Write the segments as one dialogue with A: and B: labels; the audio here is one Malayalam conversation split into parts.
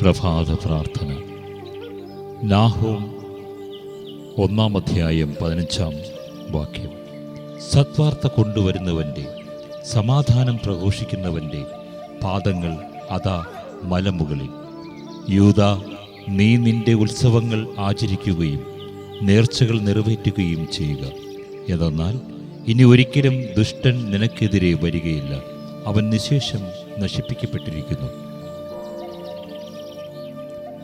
A: പ്രഭാത പ്രാർത്ഥന. നാഹോം ഒന്നാം അധ്യായം പതിനഞ്ചാം വാക്യം. സത്വാർത്ത കൊണ്ടുവരുന്നവന്റെ സമാധാനം പ്രഘോഷിക്കുന്നവന്റെ പാദങ്ങൾ അതാ മലമുകളിൽ. യൂത നീ നിന്റെ ഉത്സവങ്ങൾ ആചരിക്കുകയും നേർച്ചകൾ നിറവേറ്റുകയും ചെയ്യുക. എന്നാൽ ഇനി ഒരിക്കലും ദുഷ്ടൻ നിനക്കെതിരെ വരികയില്ല. അവൻ നിശേഷം നശിപ്പിക്കപ്പെട്ടിരിക്കുന്നു.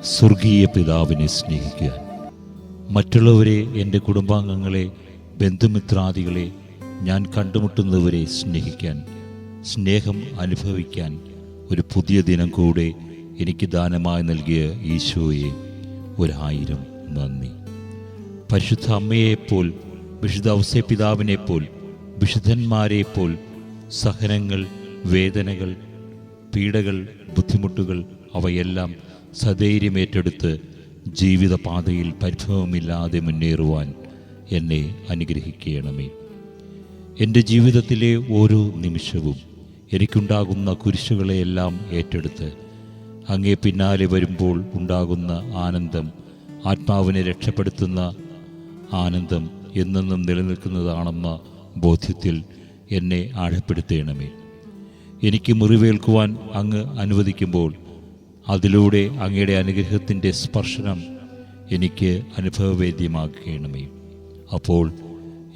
A: സ്വർഗീയ പിതാവിനെ സ്നേഹിക്കുക മറ്റുള്ളവരെ എന്റെ കുടുംബാംഗങ്ങളെ ബന്ധുമിത്രാദികളെ ഞാൻ കണ്ടുമുട്ടുന്നവരെ സ്നേഹിക്കാൻ സ്നേഹം അനുഭവിക്കാൻ ഒരു പുതിയ ദിനം കൂടെ എനിക്ക് ദാനമായി നൽകിയ ഈശോയെ ഒരായിരം നന്ദി. പരിശുദ്ധ അമ്മയെപ്പോൽ വിശുദ്ധ ഔസേ പിതാവിനെപ്പോൽ വിശുദ്ധന്മാരെപ്പോൽ സഹനങ്ങൾ വേദനകൾ പീഡകൾ ബുദ്ധിമുട്ടുകൾ അവയെല്ലാം സധൈര്യം ഏറ്റെടുത്ത് ജീവിതപാതയിൽ പരിഭവമില്ലാതെ മുന്നേറുവാൻ എന്നെ അനുഗ്രഹിക്കണമേ. എന്റെ ജീവിതത്തിലെ ഓരോ നിമിഷവും എനിക്കുണ്ടാകുന്ന കുരിശുകളെയെല്ലാം ഏറ്റെടുത്ത് അങ്ങേ പിന്നാലെ വരുമ്പോൾ ഉണ്ടാകുന്ന ആനന്ദം ആത്മാവിനെ രക്ഷപ്പെടുത്തുന്ന ആനന്ദം എന്നെന്നും നിലനിൽക്കുന്നതാണെന്ന ബോധ്യത്തിൽ എന്നെ ആഴപ്പെടുത്തേണമേ. എനിക്ക് മുറിവേൽക്കുവാൻ അങ്ങ് അനുവദിക്കുമ്പോൾ അതിലൂടെ അങ്ങയുടെ അനുഗ്രഹത്തിന്റെ സ്പർശനം എനിക്ക് അനുഭവവേദ്യമാക്കണമേ അപ്പോൾ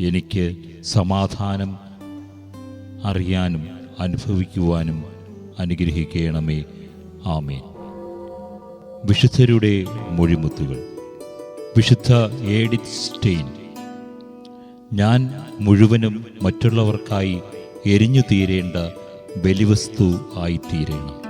A: എനിക്ക് സമാധാനം അറിയാനും അനുഭവിക്കുവാനും അനുഗ്രഹിക്കണമേ. ആമേ വിശുദ്ധരുടെ മൊഴിമുത്തുകൾ. വിശുദ്ധ ഏഡിത് സ്റ്റെയിൻ. ഞാൻ മുഴുവനും മറ്റുള്ളവർക്കായി എരിഞ്ഞു തീരേണ്ട ബലിവസ്തു ആയിത്തീരണം.